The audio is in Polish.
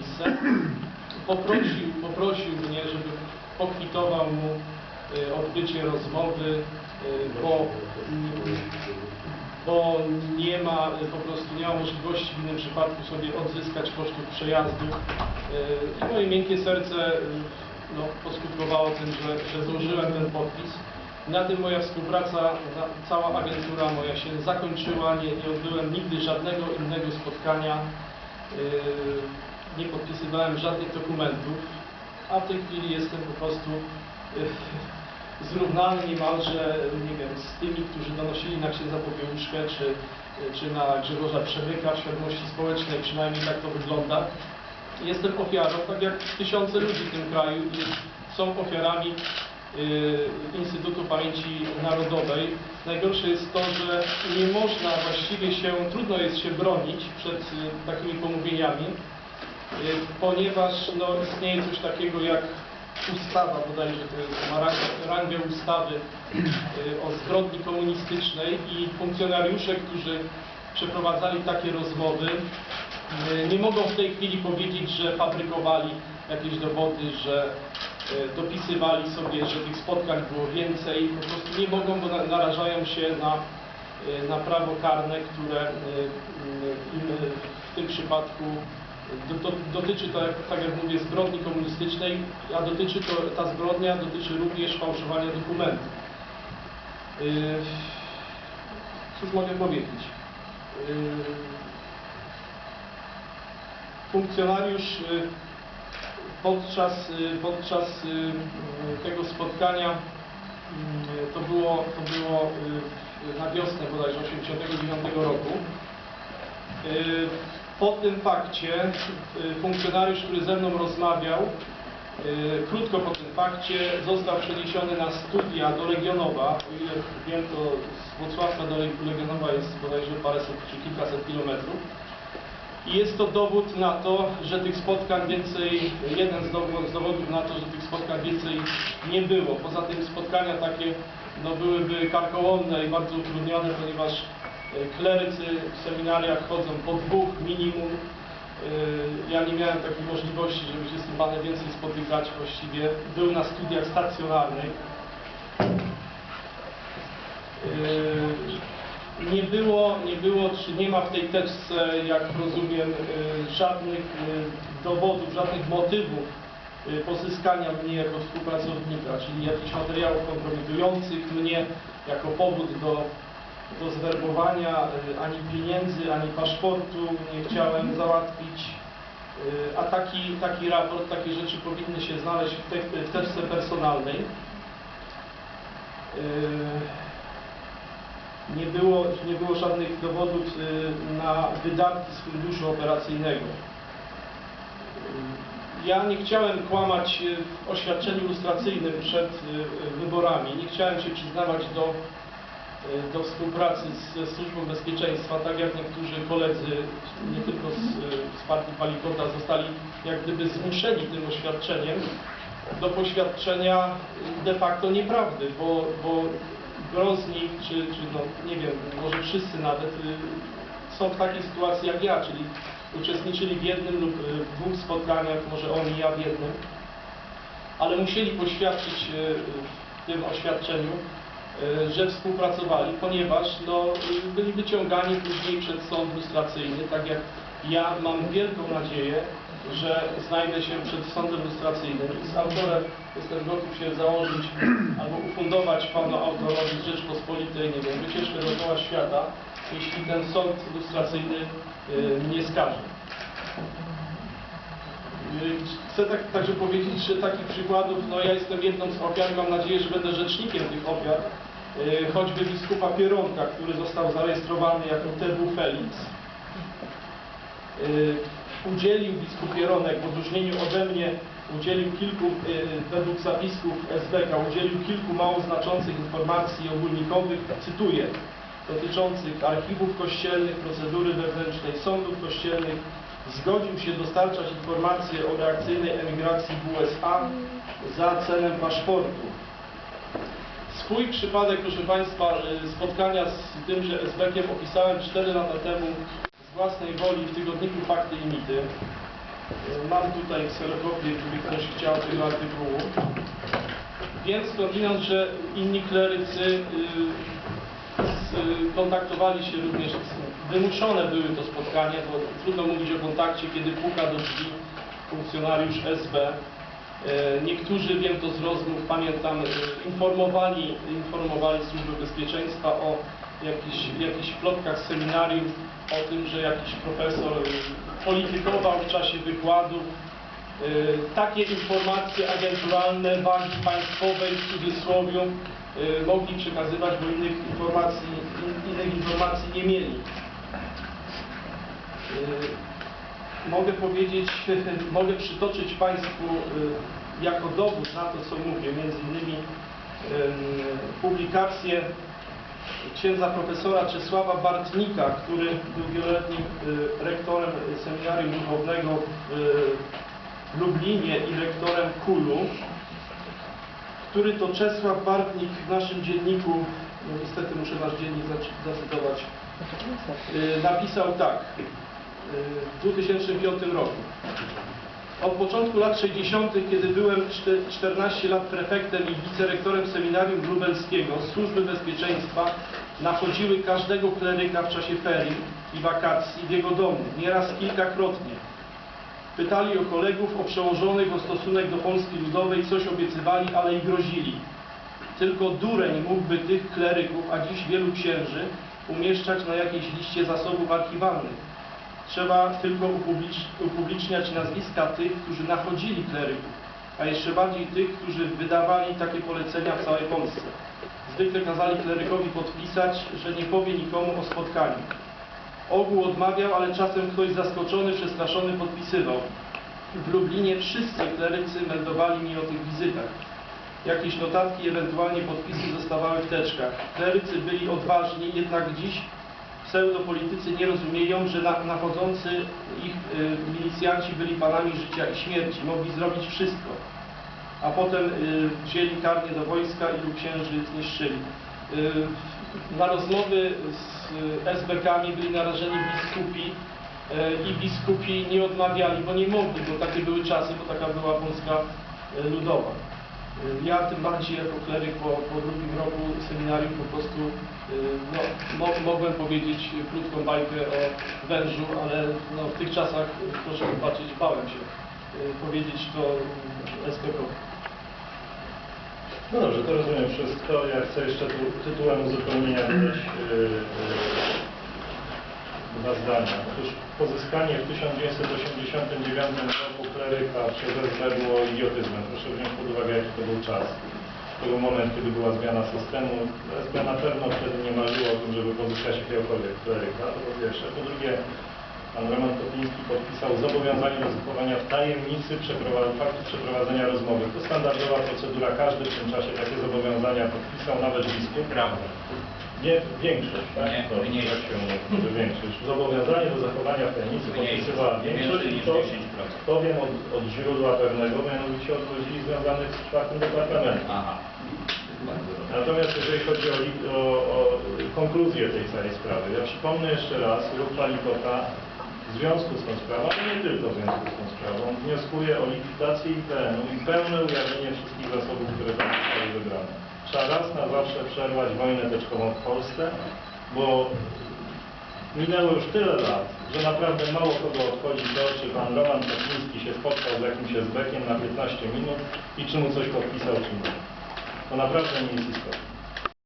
miejsce. Poprosił, poprosił mnie, żebym pokwitował mu y, odbycie rozmowy, y, bo, bo nie ma, y, po prostu nie ma możliwości w innym przypadku sobie odzyskać kosztów przejazdu. Y, I moje miękkie serce no, poskutkowało tym, że, że złożyłem ten podpis. Na tym moja współpraca, cała agentura moja się zakończyła, nie, nie odbyłem nigdy żadnego innego spotkania, nie podpisywałem żadnych dokumentów, a w tej chwili jestem po prostu yy, zrównany niemalże, nie wiem, z tymi, którzy donosili na księdza Popiełuszkę, czy, czy na Grzegorza Przemyka w świadomości społecznej, przynajmniej tak to wygląda. Jestem ofiarą, tak jak tysiące ludzi w tym kraju są ofiarami y, Instytutu Pamięci Narodowej. Najgorsze jest to, że nie można właściwie się, trudno jest się bronić przed y, takimi pomówieniami, ponieważ no, istnieje coś takiego jak ustawa, bodajże to ma rangę, rangę ustawy y, o zbrodni komunistycznej i funkcjonariusze, którzy przeprowadzali takie rozmowy, y, nie mogą w tej chwili powiedzieć, że fabrykowali jakieś dowody, że y, dopisywali sobie, że tych spotkań było więcej. Po prostu nie mogą, bo na- narażają się na, y, na prawo karne, które y, y, im y, w tym przypadku do, do, dotyczy to, tak jak mówię, zbrodni komunistycznej, a dotyczy to, ta zbrodnia dotyczy również fałszowania dokumentów. Yy, cóż mogę powiedzieć? Yy, funkcjonariusz yy, podczas, yy, podczas yy, tego spotkania yy, to było, to było na wiosnę bodajże 89 roku. Po tym fakcie yy, funkcjonariusz, który ze mną rozmawiał, yy, krótko po tym fakcie został przeniesiony na studia do Legionowa. O ile wiem, to z Włocławka do Legionowa jest bodajże paręset czy kilkaset kilometrów. I jest to dowód na to, że tych spotkań więcej, jeden z dowodów, na to, że tych spotkań więcej nie było. Poza tym spotkania takie no, byłyby karkołomne i bardzo utrudnione, ponieważ klerycy w seminariach chodzą po dwóch minimum. E, Ja nie miałem takiej możliwości, żeby się z tym Panem więcej spotykać właściwie. Był na studiach stacjonarnych. E, nie było, nie było, czy nie ma w tej teczce, jak rozumiem, żadnych dowodów, żadnych motywów pozyskania mnie jako współpracownika, czyli jakichś materiałów kompromitujących mnie jako powód do, do zwerbowania, y, ani pieniędzy, ani paszportu nie chciałem załatwić. Y, A taki, taki raport, takie rzeczy powinny się znaleźć w, te, w teczce personalnej. Y, nie było, nie było żadnych dowodów na wydatki z funduszu operacyjnego. Ja nie chciałem kłamać w oświadczeniu lustracyjnym przed wyborami. Nie chciałem się przyznawać do, do współpracy ze Służbą Bezpieczeństwa, tak jak niektórzy koledzy, nie tylko z, z partii Palikota, zostali jak gdyby zmuszeni tym oświadczeniem do poświadczenia de facto nieprawdy, bo, bo gro z nich, czy, czy no, nie wiem, może wszyscy nawet, y, są w takiej sytuacji jak ja, czyli uczestniczyli w jednym lub y, w dwóch spotkaniach, może oni, ja w jednym, ale musieli poświadczyć y, w tym oświadczeniu, że współpracowali, ponieważ no, y, byli wyciągani później przed sąd lustracyjny, tak jak ja mam wielką nadzieję, że znajdę się przed sądem lustracyjnym i z autorem jestem gotów się założyć albo ufundować panu autorowi Rzeczpospolitej, nie wiem, wycieczkę dookoła świata, jeśli ten sąd lustracyjny mnie skaże. Y, Chcę tak, także powiedzieć, że takich przykładów, no ja jestem jedną z ofiar, mam nadzieję, że będę rzecznikiem tych ofiar, choćby biskupa Pieronka, który został zarejestrowany jako TW Felix. Y, Udzielił biskup Pieronek, w odróżnieniu ode mnie, udzielił kilku, y, według zapisków SBK, udzielił kilku mało znaczących informacji ogólnikowych, cytuję, dotyczących archiwów kościelnych, procedury wewnętrznej sądów kościelnych, zgodził się dostarczać informacje o reakcyjnej emigracji w USA za cenę paszportu. Swój przypadek, proszę Państwa, y, spotkania z tymże SBK-iem opisałem 4 lata temu z własnej woli w tygodniku Fakty i Mity. Y, mam tutaj kserokopię, gdyby ktoś chciał tego artykułu. Więc skądinąd, że inni klerycy y, kontaktowali się również, wymuszone były to spotkania, bo trudno mówić o kontakcie, kiedy puka do drzwi funkcjonariusz SB. E, Niektórzy, wiem to z rozmów, pamiętam, e, informowali, informowali Służbę Bezpieczeństwa o jakichś, jakichś plotkach seminarium, o tym, że jakiś profesor e, politykował w czasie wykładu. Takie informacje agenturalne, wagi państwowej w cudzysłowie mogli przekazywać, bo innych informacji, in, innych informacji nie mieli. Mogę powiedzieć, mogę przytoczyć Państwu e, jako dowód na to, co mówię, między innymi publikację księdza profesora Czesława Bartnika, który był wieloletnim e, rektorem seminarium duchownego w w Lublinie i rektorem KULU, który to Czesław Bartnik w naszym dzienniku, no niestety muszę nasz dziennik zac- zacytować, napisał tak w 2005 roku. Od początku lat 60., kiedy byłem czte- 14 lat prefektem i wicerektorem seminarium lubelskiego, służby bezpieczeństwa nachodziły każdego kleryka w czasie ferii i wakacji w jego domu, nieraz kilkakrotnie. Pytali o kolegów, o przełożonych, o stosunek do Polski Ludowej, coś obiecywali, ale i grozili. Tylko dureń mógłby tych kleryków, a dziś wielu księży, umieszczać na jakiejś liście zasobów archiwalnych. Trzeba tylko upublicz- upubliczniać nazwiska tych, którzy nachodzili kleryków, a jeszcze bardziej tych, którzy wydawali takie polecenia w całej Polsce. Zwykle kazali klerykowi podpisać, że nie powie nikomu o spotkaniu. Ogół odmawiał, ale czasem ktoś zaskoczony, przestraszony podpisywał. W Lublinie wszyscy klerycy meldowali mi o tych wizytach. Jakieś notatki, ewentualnie podpisy zostawały w teczkach. Klerycy byli odważni, jednak dziś pseudopolitycy nie rozumieją, że na- nachodzący ich y, milicjanci byli panami życia i śmierci. Mogli zrobić wszystko. A potem y, wzięli karnie do wojska i lub księży zniszczyli. Y, na rozmowy z SBK-ami byli narażeni biskupi y, i biskupi nie odmawiali, bo nie mogli, bo takie były czasy, bo taka była Polska y, ludowa. Y, Ja tym bardziej jako kleryk po, po drugim roku seminarium po prostu no, mo, mogłem powiedzieć krótką bajkę o wężu, ale no, w tych czasach, proszę popatrzeć, bałem się y, powiedzieć to SBK-owi. No dobrze, to rozumiem wszystko. Ja chcę jeszcze tu tytułem uzupełnienia dodać dwa zdania. Otóż pozyskanie w 1989 roku kleryka przez SB było idiotyzmem. Proszę wziąć pod uwagę, jaki to był czas. Był moment, kiedy była zmiana systemu. SB na pewno wtedy nie marzyło o tym, żeby pozyskać jakiegokolwiek kleryka, to po pierwsze. Po drugie, Pan Roman Kopiński podpisał zobowiązanie do zachowania w tajemnicy faktu przeprowadzenia rozmowy. To standardowa procedura, każdy w tym czasie takie zobowiązania podpisał, nawet biskup. Prawda. Nie, większość, tak? Nie, to, mniej. tak się mówi, że większość. Zobowiązanie do zachowania podpisywała Nie większość i to, 10%. to wiem od, od źródła pewnego, mianowicie od ludzi związanych z czwartym departamentem. Aha. Natomiast jeżeli chodzi o, o, o konkluzję tej całej sprawy, ja przypomnę jeszcze raz, ruch Palikota w związku z tą sprawą, ale nie tylko w związku z tą sprawą, wnioskuje o likwidację IPN-u i pełne ujawnienie wszystkich zasobów, które tam zostały. Trzeba raz na zawsze przerwać wojnę teczkową w Polsce, bo minęło już tyle lat, że naprawdę mało kogo obchodzi to, czy pan Roman Kaczyński się spotkał z jakimś SB-kiem na 15 minut i czy mu coś podpisał, czy nie. To naprawdę nie jest istotne.